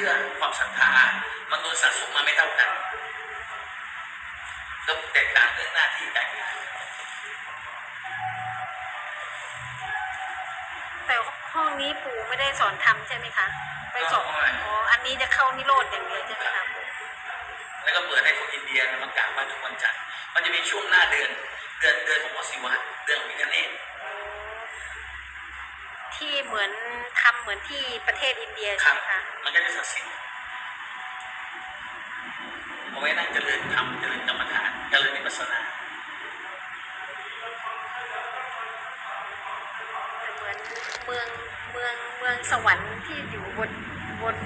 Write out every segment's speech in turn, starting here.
ชื่อความศรัทธามันโดนสะสมมาไม่เท่ากันก็แตกต่างเรื่องหน้าที่การงานแต่ห้องนี้ปู่ไม่ได้สอนทำใช่ไหมคะไปสอนอ๋ออันนี้จะเข้านิโรธอย่างเดียวใช่ไหมคะปู่แล้วก็เปิดให้คนอินเดียมากราบไหว้ทุกวันจันทร์มันจะมีช่วงหน้าเดือน เดือนเดือนของพระศิวะเดือนของพิฆเนศ ที่เหมือนทำเหมือนที่ประเทศอินเดียครัใช่บไหมคะมันก็จะศักดิ์สิทธิ์เอาไว้นั่งเจริญธรรมเจริญกรรมฐานเจริญวิปัสสนา แต่เหมือนเมืองเมืองเมืองสวรรค์ที่อยู่บนบน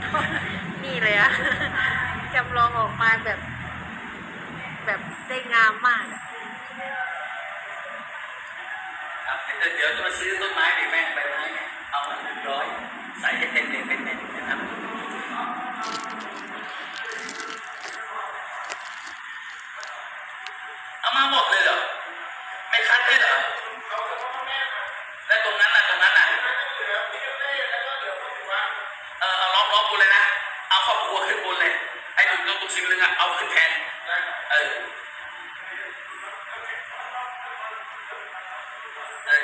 นี่เลยอะ จำลองออกมาแบบ แบบได้งาม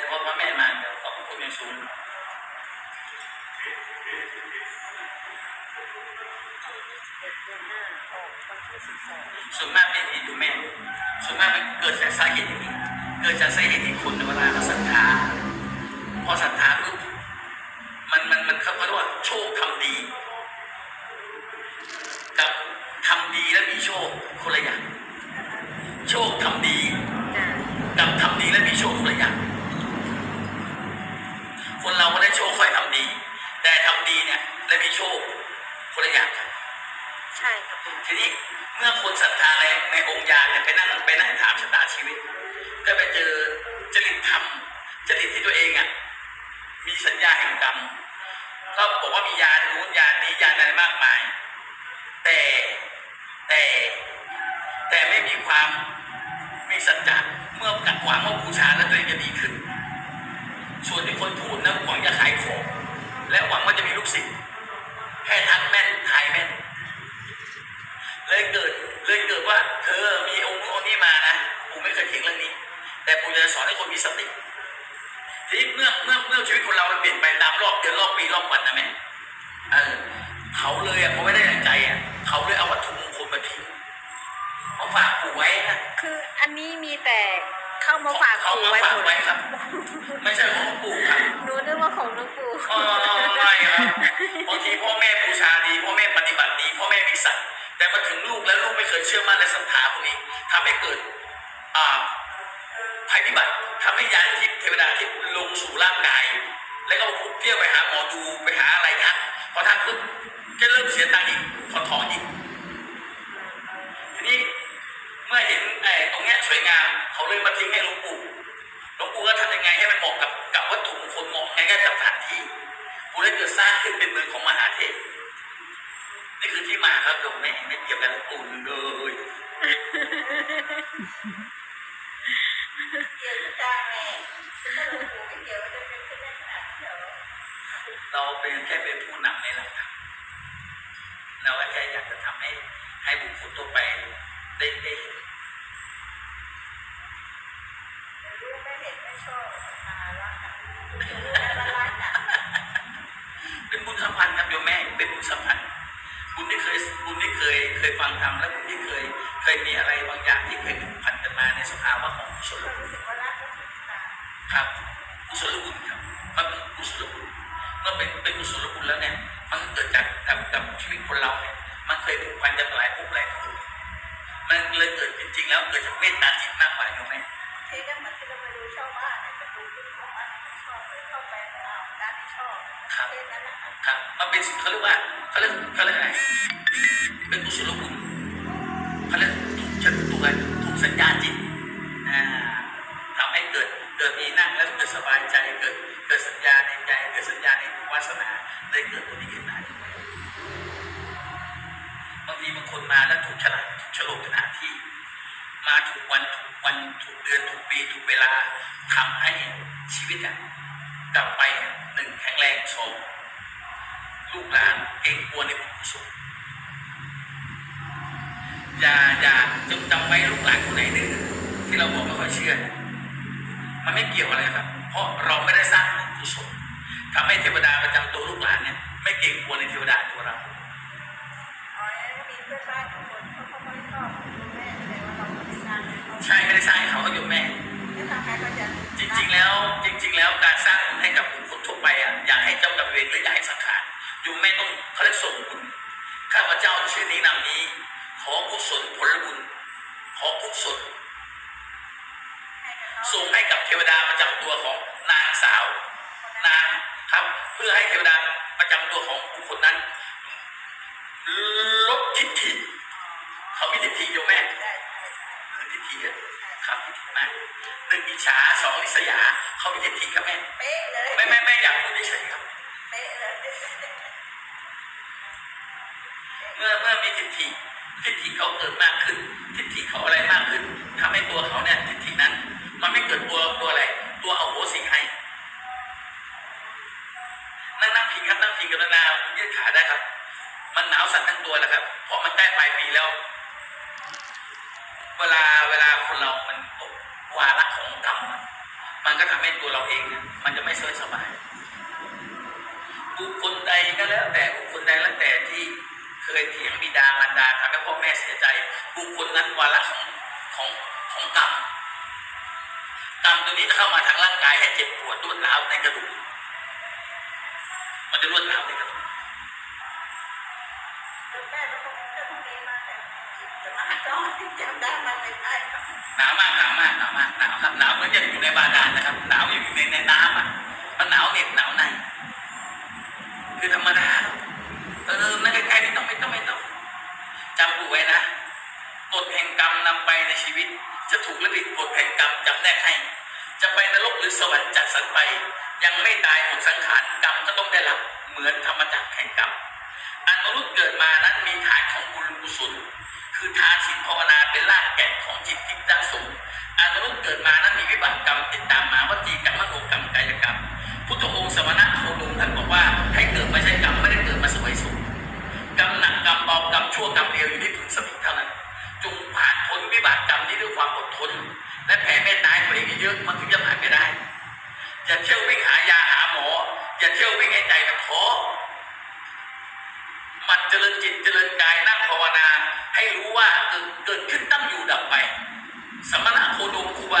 เออเพราะว่าแม่มาเดี๋ยวขอบคุณย่างสูงเดือนย์ส่วนมากเป็นที่ดูแม่ส่วนมากมันเกิดจากสาเหตุนี้เกิดจากสาเหตุที่คนในเวลาเขาศรัทธาพอศรัทธาปุ ทำดีเนี่ย และมีโชคคนละอย่างกันใช่ครับปู่ทีนี้เมื่อคนศรัทธาในในองค์ยาเนี่ยไปนั่งไปนั่งถามชะตาชีวิต ก็ไปเจอจริตธรรมจริตที่ตัวเองอะมีสัญญาแห่งกรรมก็บอกว่ามียานู้นยานี้ยาอะไรมากมาย แต่แต่แต่ไม่มีความมีสัจจะเมื่อกัดหวังว่าบูชาแล้วตัวเองจะดีขึ้น ส่วนที่คนพูดนะหวังจะขายของและ สอนให้คนมีสติทีนี้เมื่อเมื่อเมื่อชีวิตคนเรามันเปลี่ยนไปตามรอบเดือนรอบปีรอบวันนะแม่เออเขาเลยอะเขาไม่ได้ตั้งใจอะเขาเลยเอาวัตถุมงคลมาทิ้งมาฝากปู่ไว้นะคืออันนี้มีแต่เข้ามาฝากเขาปู่มาไว้ฝาหกมดไว้ครับ ไม่ใช่ของปู่ครับหนูนึกว่าของหลวงปู่ เออไม่ครับบางทีพ่อแม่บูชาดีพ่อแม่ปฏิบัติดีพ่อแม่มีสัตว์แต่มาถึงลูกแล้วลูกไม่เคยเชื่อมั่นและศรัทธาพวกนี้ทำให้เกิด อ่า ภัยพิบัติทำให้ยานทิพย์เทวดาทิพย์ลงสู่ร่างกาย แล้วก็พุกเที่ยวไปหาหมอดูไปหาอะไรทักพอทักปุ๊บก็เริ่มเสียตังค์อีกถอนถอนอีกทีนี้เมื่อเห็นไอ้ตรงเนี้ยสวยงามเขาเลยมาทิ้งให้หลวงปู่หลวงปู่ก็ทำยังไงให้มันเหมาะกับกับวัตถุมงคลเหมาะไงก็กับสถานที่กูได้เกิดสร้างขึ้นเป็นเมืองของมหาเทพนี่คือที่มาครับโยมไม่ไม่เกี่ยวกับหลวงปู่เลย เกี่ยวกับจ้าแม่ถ้าหลวงปู่ไม่เกี่ยวจะเป็นขึ้นได้ขนาดนี้เหรอ เราเป็นแค่เป็นผู้นำในหลักธรรมเราแค่อยากจะทำให้ให้บุคคลทั่วไปได้ได้เห็นรู้ไม่เห็นไม่ชอบตาละละละละเป็นบุญสัมพันธ์ครับโยมแม่เป็นบุญสัมพันธ์บุญที่เคยบุญที่เคยเคยฟังธรรมและบุญที่เคยเคยมีอะไรบางอย่างที่เคยผูกพันกันมาในสภาวะของกุศลบุญรู้สึกว่ารักก็ถึงตาครับกุศลบุญครับมันเป็นกุศลบุญ เมื่อเป็นเป็นกุศลบุญแล้วเนี่ย มันก็เกิดจากกับกับชีวิตคนเราเนี่ยมันเคยผูกพันกันมาหลายภพหลายภูมิมันเลยเกิดจริงๆแล้วเกิดจากเมตตาจิตมากกว่าโยมแม่ทีนั้นมันที่เราไปดูชาวบ้านเนี่ยประตูขึ้นของมันไม่ชอบเลยเข้าไปอ้าวด้านที่ชอบครับเทนั้นนะคะครับมันเป็นเขาเรียกว่าเขาเรียกเขาเรียกอะไรเป็นกุศลบุญเขาเรียกถูกจัดตัวถูกสัญญาจิตอ่าทำให้เกิดเกิดมีนั่งแล้วเกิดสบายใจเกิดเกิดสัญญาใน นาเลยเกิดตัวนี้ขึ้นมาบางทีบางคนมาแล้วถูกฉลาดถูกฉลกสถานที่ มาถูกวันถูกวันถูกเดือนถูกปีถูกเวลาทำให้ชีวิตอะกลับไปหนึ่งแข็งแรงสองลูกหลานเกรงกลัวในบุญกุศลอย่าอย่าจงจำไว้ลูกหลานคนไหนดื้อที่เราบอกไม่ค่อยเชื่อ มันไม่เกี่ยวอะไรครับ เพราะเราไม่ได้สร้างบุญกุศล ทำให้เทวดาประจำตัวลูกหลานเนี่ยไม่เกรงกลัวในเทวดาตัวเราใช่ไม่ได้สร้างให้เขาเขาอยู่แม่ จริงๆแล้วจริง ๆ แล้วการสร้างบุญให้กับบุคคลทั่วไปอะอยากให้เจ้ากรรมเวรหรืออยากให้สังขารโยมแม่ต้องเขาเรียกส่งบุญข้าพเจ้าชื่อนี้นามนี้ ขอกุศลผลบุญขอกุศลส่งให้กับเทวดาประจำตัวของนางสาว นางครับ เพื่อให้เทวดาประจำตัวของบุคคลนั้น ลดทิฏฐิเขามีทิฏฐิโยมแม่ใช่ใช่ใช่คือทิฏฐิอะครับทิฏฐิมากหนึ่งอิจฉาสองลิษยาเขามีทิฏฐิครับแม่เป๊ะเลยไม่ไม่ไม่อยากพูดเฉยๆครับเป๊ะเลยเมื่อเมื่อมีทิฏฐิทิฏฐิเขาเกิดมากขึ้น ทิฏฐิเขาอะไรมากขึ้นทำให้ตัวเขาเนี่ยทิฏฐินั้น มันไม่เกิดตัวตัวอะไร ตัวเอาโหสิให้ นั่งนั่งพิงครับนั่งพิงกับนายืดขาได้ครับ มันหนาวสั่นทั้งตัวแหละครับ เพราะมันใกล้ปลายปีแล้ว เวลาเวลาคนเรา มันตกวาระของกรรมมันก็ทำให้ตัวเราเองเนี่ยมันจะไม่สบายสบายบุคคลใดก็แล้ว แต่บุคคลใดแล้วแต่ที่เคยเถียงบิดามารดาทำให้พ่อแม่เสียใจ บุคคลนั้นวาระของของของกรรมกรรมตัวนี้จะเข้ามาทางร่างกายให้เจ็บปวดรวดร้าวในกระดูก จะรวดร้าวในกระดูกแม่ก็คงจะพรุ่งนี้มาแต่จะมาก็จำได้มันไม่ได้ครับหนาวมากหนาวมากหนาวมากหนาวครับหนาวเหมือนจะอยู่ในบาดาลนะครับ หนาวอยู่ในในน้ำอะมันหนาวเหน็บหนาวในคือธรรมดาเออนั่นใกล้ๆไม่ต้องไม่ต้องไม่ต้องจำกูไว้นะกฎแห่งกรรมนำไปในชีวิต จะถูกหรือผิดกฎแห่งกรรมจำแนกให้ จะไปนรกหรือสวรรค์จัดสรรไป ยังไม่ตายหมดสังขารกรรมก็ต้องได้รับเหมือนธรรมจักรแห่งกรรมอันมนุษย์เกิดมานั้นมีฐานของบุญกุศลคือทานศีลภาวนาเป็นรากแก่นของจิตที่ตั้งสูงอันมนุษย์เกิดมานั้นมีวิบากกรรมติดตามมาวจีกรรมมโนกรรมกายกรรม พุทธองค์สมณะโคดมท่านบอกว่าให้เกิดม่ใช่กรรมไม่ได้เกิดมาสวยสุขกรรมหนักกรรมเบากรรมชั่วกรรมเลวอยู่ที่พึงสติเท่านั้นจงผ่านพ้นวิบากกรรมนี้ด้วยความอดทน และแผ่เมตตาให้ตัวเองเยอะมันถึงจะผ่านไปได้อย่าเที่ยววิ่งหายาหาหมออย่าเที่ยววิ่งให้ใจมันท้อมันเจริญจิตเจริญกายนั่งภาวนา ให้รู้ว่าเกิดเกิดขึ้นตั้งอยู่ดับไป สมณะโคดมครูบา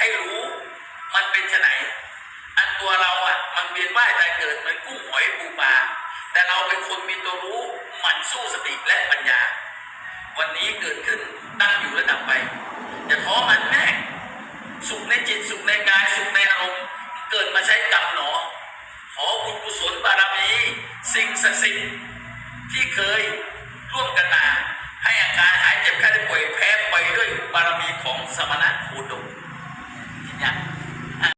ให้รู้มันเป็นไงอันตัวเราอะ มันเวียนว่ายตายเกิดเหมือนกุ้งหอยปูปลาแต่เราเป็นคนมีตัวรู้หมั่นสู้สติและปัญญา วันนี้เกิดขึ้นตั้งอยู่ระดับไปอย่าท้อมันแม่สุขในจิตสุขในกายสุขในอารมณ์เกิดมาใช้กรรมหนอ ขอบุญกุศลบารมีสิ่งศักดิ์สิทธิ์ที่เคยร่วมกันมาให้อาการหายเจ็บแค่ได้ป่วยแพ้ไปด้วยบารมีของสมณะคูดม Yeah.